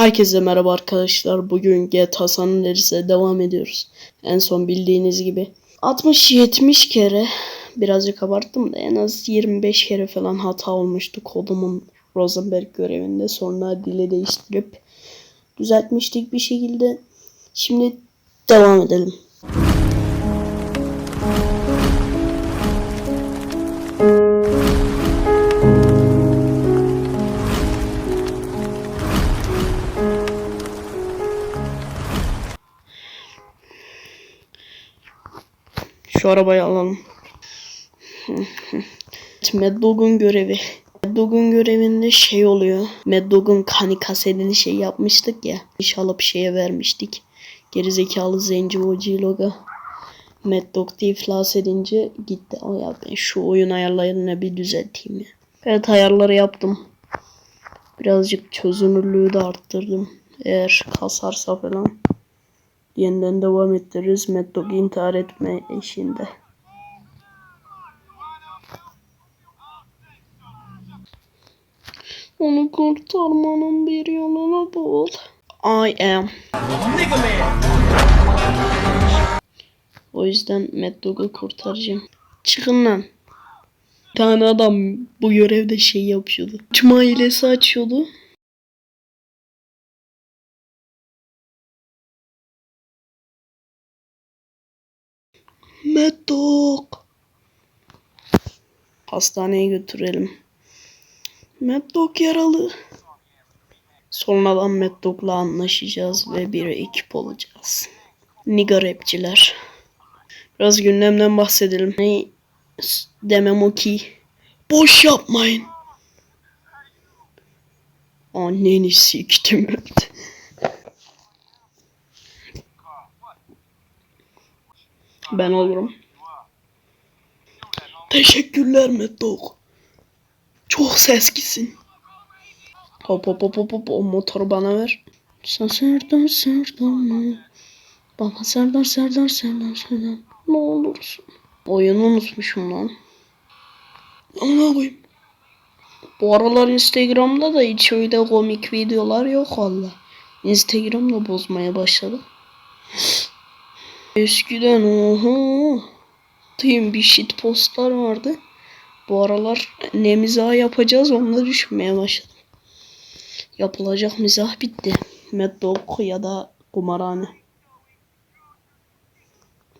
Herkese merhaba arkadaşlar. Bugün GTA San Andreas'e devam ediyoruz. En son bildiğiniz gibi 60-70 kere birazcık abarttım da en az 25 kere falan hata olmuştu kodumun Rosenberg görevinde. Sonra dile değiştirip düzeltmiştik bir şekilde. Şimdi devam edelim. Şu arabayı alalım. Mad Dog'un görevi. Mad Dog'un görevinde şey oluyor. Mad Dog'un kani kasetini şey yapmıştık ya. İş alıp şeye vermiştik. Gerizekalı zenci o G-Log'a. Mad Dog diye iflas edince gitti. O ya ben şu oyun ayarlarını bir düzelteyim ya. Evet ayarları yaptım. Birazcık çözünürlüğü de arttırdım. Eğer kasarsa falan. Yeniden devam ettiririz. Mad Dog intihar etme eşiğinde. Onu kurtarmanın bir yolunu bul. I am. O yüzden Mad Dog'u kurtaracağım. Çıkın lan. Bir tane adam bu görevde şey yapıyordu. Uçma hilesi açıyordu. Mad Dog. Hastaneye götürelim. Mad Dog yaralı. Sonradan Mad Dog'la anlaşacağız ve bir ekip olacağız. Niga rapçiler. Biraz gündemden bahsedelim. Ne demem o ki. Boş yapmayın. Anneni siktim. Ben olurum. Teşekkürler Mad Dog. Çok seskisin. Hop hop hop hop hop o motoru bana ver. Sen Serdar Serdar? Bana Serdar Serdar Serdar Serdar. Ne olursun. Oyunu unutmuşum lan. Ama koyayım. Bu aralar Instagram'da da hiç öyle komik videolar yok valla. Instagram'da bozmaya başladı. Eskiden oho. Diyeyim bir shit postlar vardı. Bu aralar ne mizah yapacağız onunla düşünmeye başladım. Yapılacak mizah bitti. Mad Dog ya da kumarhane.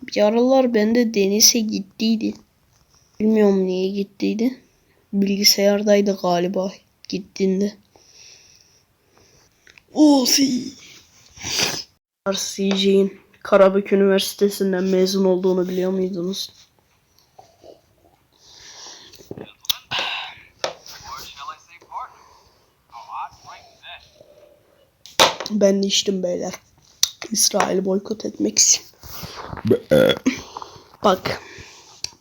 Bir aralar bende denize gittiydi. Bilmiyorum niye gittiydi. Bilgisayardaydı galiba gittiğinde. Osi. RCG'in Karabük Üniversitesi'nden mezun olduğunu biliyor muydunuz? Ben de içtim beyler. İsrail'i boykot etmek için. Bak.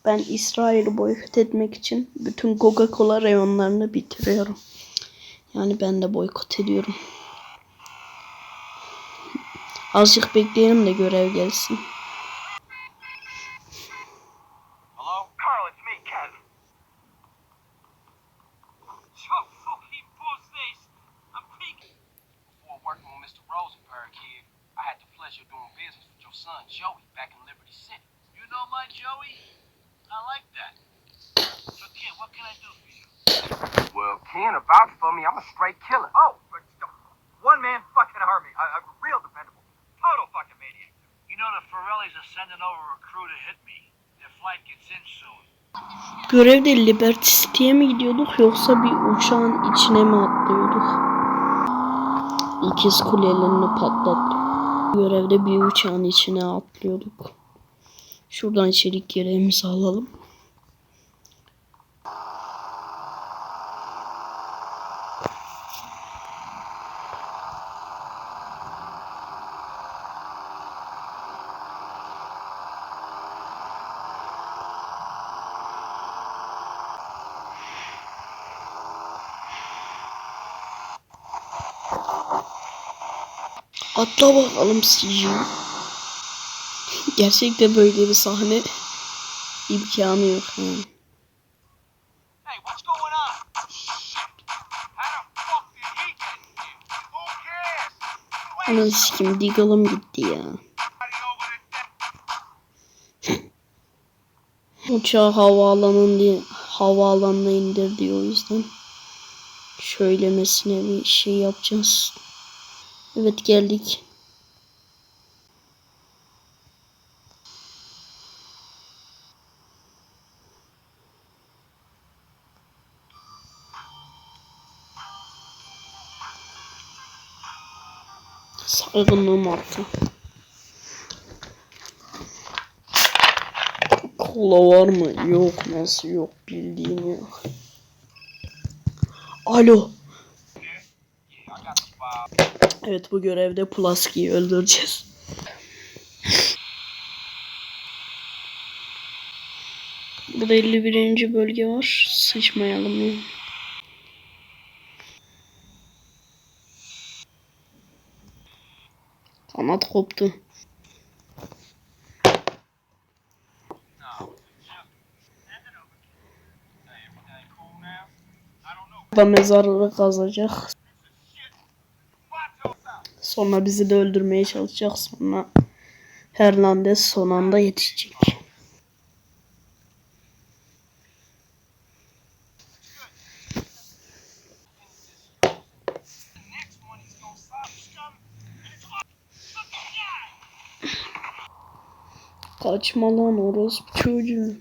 Ben İsrail'i boykot etmek için bütün Coca-Cola reyonlarını bitiriyorum. Yani ben de boykot ediyorum. Azıcık bekleyelim de görev gelsin. Görevde Liberty City'ye mi gidiyorduk yoksa bir uçağın içine mi atlıyorduk? İkiz kulelerini patlattık. Görevde bir uçağın içine atlıyorduk. Şuradan içerik görevimizi alalım. Atla bakalım CG. Gerçekte böyle bir sahne imkanı yok yani. Ananı sikim Deagle'ım gitti ya. Uçağı havaalanın diye havaalanına indir diyor o yüzden. Şöylemesine bir şey yapacağız. Evet geldik. Sargınlığım arttı. Kola var mı? Yok. Nasıl yok bildiğin. Alo. Evet bu görevde Pulaski'yi öldüreceğiz. Burada 51. bölge var. Sıçmayalım ya. Kanat koptu. Da mezarlığı kazacak. Sonra bizi de öldürmeye çalışacak. Sonra Hernandez son anda yetişecek. Kaçma lan orospu çocuğu. Messing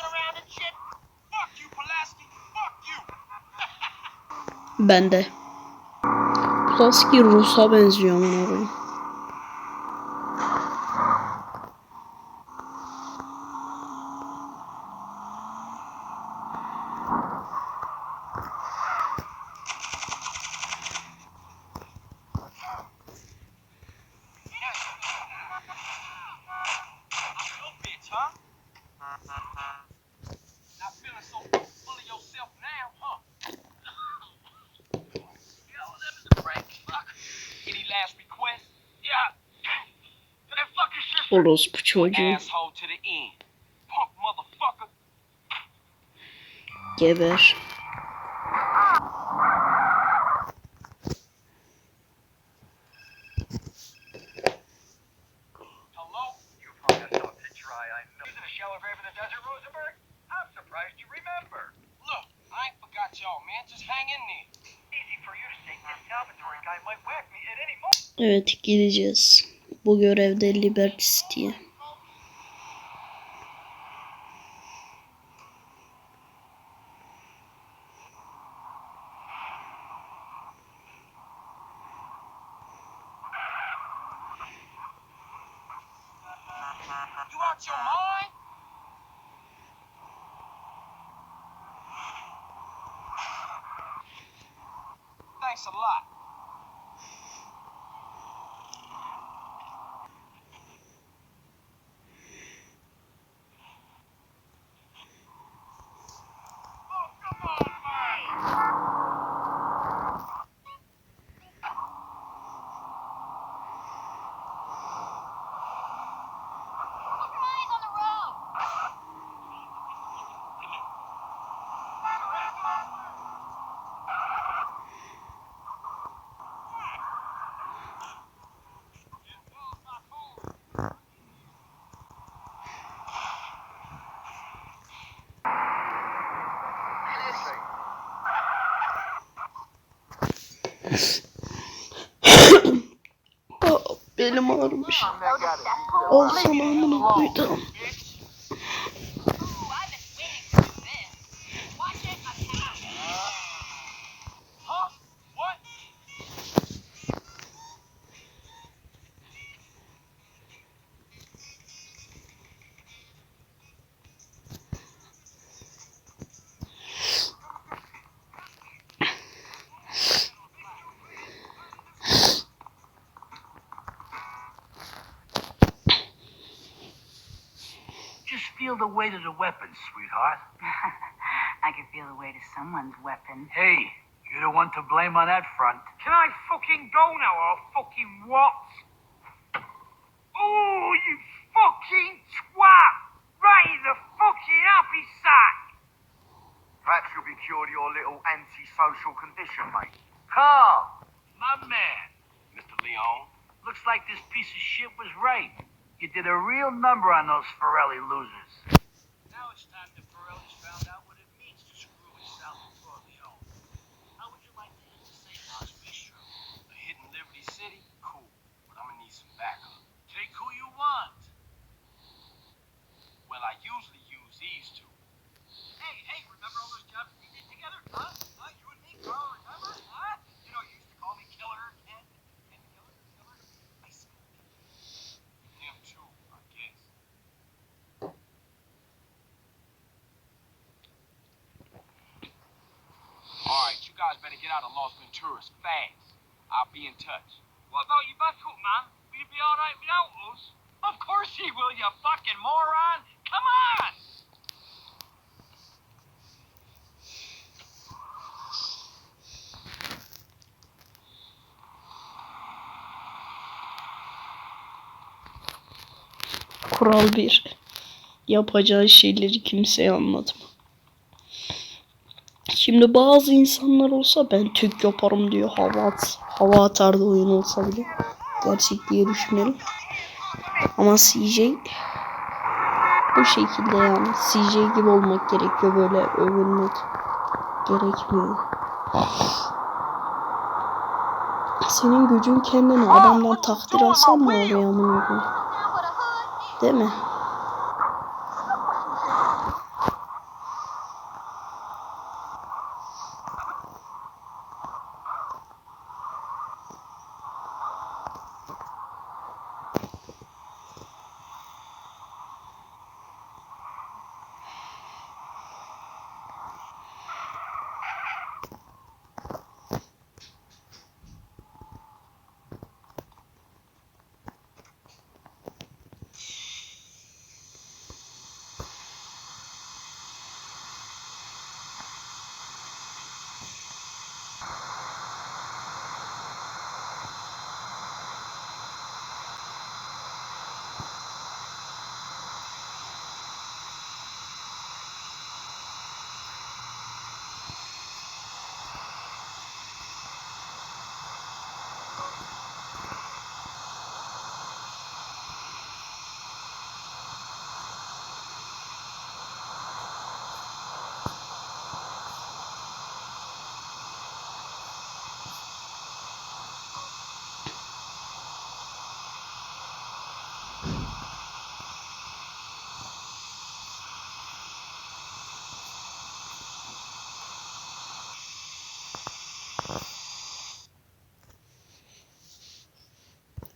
around and shit. Fuck you, Pulaski. Fuck you. Ben de. Pulaski Rus'a benziyor amına koyayım. At any moment. Evet gideceğiz. Bu görevde Liberty City'ye. Thanks a lot. Oh, come on, man. Aa, belim ağrımış. Al sana amına feel the weight of the weapon, sweetheart. I can feel the weight of someone's weapon. Hey, you're the one to blame on that front. Can I fucking go now or fucking what? Oh, you fucking twat! Right in the fucking happy sack! Perhaps you'll be cured of your little antisocial condition, mate. Carl! My man! Mr. Leon. Looks like this piece of shit was right. You did a real number on those Forelli losers. Get out of Los Venturas fast. I'll be in touch. What about your buckle, man? Will you be alright without us? Of course he will, you fucking moron! Come on! Kural 1. Yapacağın şeyleri kimseye anlatma. Şimdi bazı insanlar olsa ben Türk yaparım diyor hava at, hava atardı oyun olsa bile. Gerçek diye düşünelim. Ama CJ bu şekilde yani CJ gibi olmak gerekiyor böyle övülmek gerekmiyor. Senin gücün kendini adamdan takdir alsan mı oraya amına? Değil mi?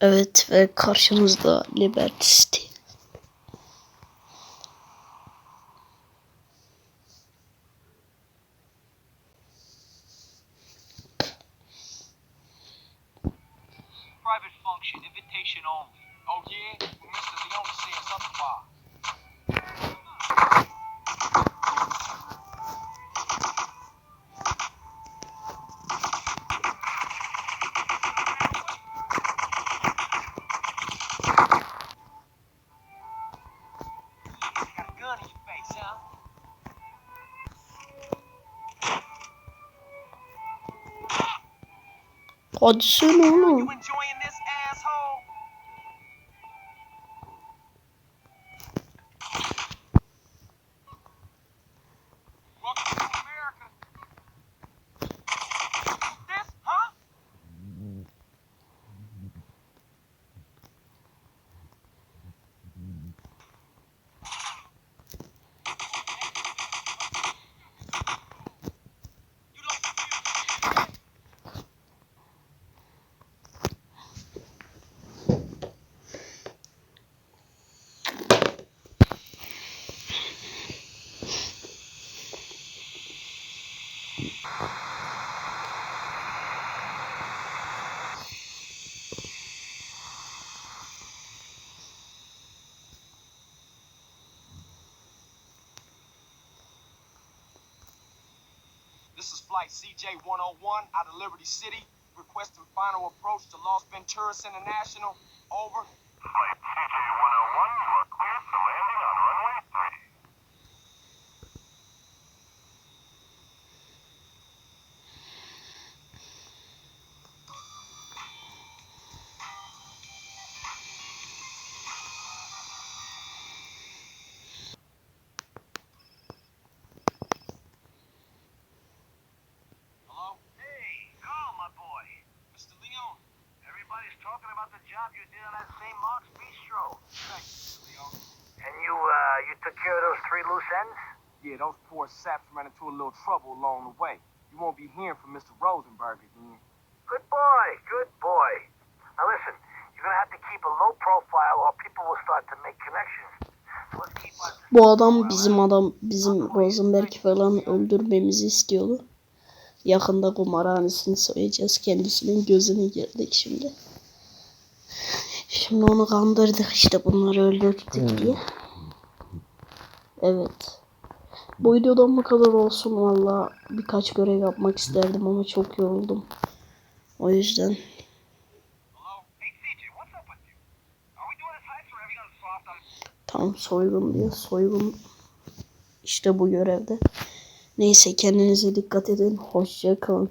Evet ve karşımızda Liberty City. 我吃馍馍 This is flight CJ-101 out of Liberty City. Requesting final approach to Los Venturas International. Over. Flight CJ-101, Yeah, those poor saps ran into a little trouble along the way. You won't be hearing from Mr. Rosenberg again. Good boy, good boy. Now listen, you're gonna have to keep a low profile or people will start to make connections. Bu adam bizim adam bizim Rosenberg falan öldürmemizi istiyordu. Yakında kumarhanesini soyacağız. Kendisinin gözüne girdik şimdi. Şimdi onu kandırdık işte bunları öldürdük diye. Evet. Bu videodan bu kadar olsun valla. Birkaç görev yapmak isterdim ama çok yoruldum. O yüzden tam soygun diyor. Soygun işte bu görevde. Neyse kendinize dikkat edin. Hoşça kalın.